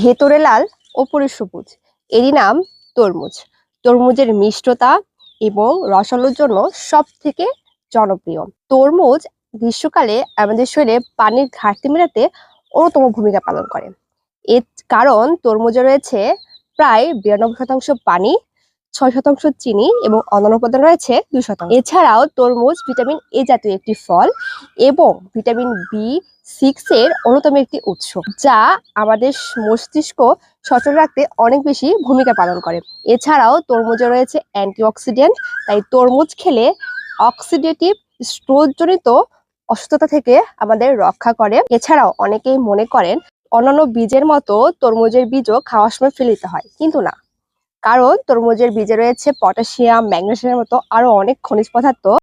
ভেতরে লাল, ওপরে সবুজ। এরই নাম তরমুজ। তরমুজের মিষ্টতা এবং রসালোর জন্য সব থেকে জনপ্রিয়। তরমুজ গ্রীষ্মকালে আমাদের শরীরে পানির ঘাটতি মেটাতে অন্যতম ভূমিকা পালন করে। এর কারণ তরমুজে রয়েছে প্রায় বিরানব্বই শতাংশ পানি ছয় শতাংশ চিনি এবং অন্যান্য উপাদান রয়েছে দুই শতাংশ। এছাড়াও তরমুজ, ভিটামিন এ জাতীয় একটি ফল এবং ভিটামিন বি সিক্স এর অন্যতম একটি উৎস, যা আমাদের মস্তিষ্ক সচল রাখতে অনেক বেশি ভূমিকা পালন করে। এছাড়াও তরমুজে রয়েছে অ্যান্টিঅক্সিডেন্ট, তাই তরমুজ খেলে অক্সিডেটিভ স্ট্রোজনিত অসুস্থতা থেকে আমাদের রক্ষা করে। এছাড়াও অনেকেই মনে করেন অন্যান্য বীজের মতো তরমুজের বীজও খাওয়ার সময় ফেলে দিতে হয়, কিন্তু না। কারণ তরমুজের বীজে রয়েছে পটাশিয়াম ম্যাগনেশিয়ামের মতো আরও অনেক খনিজ পদার্থ।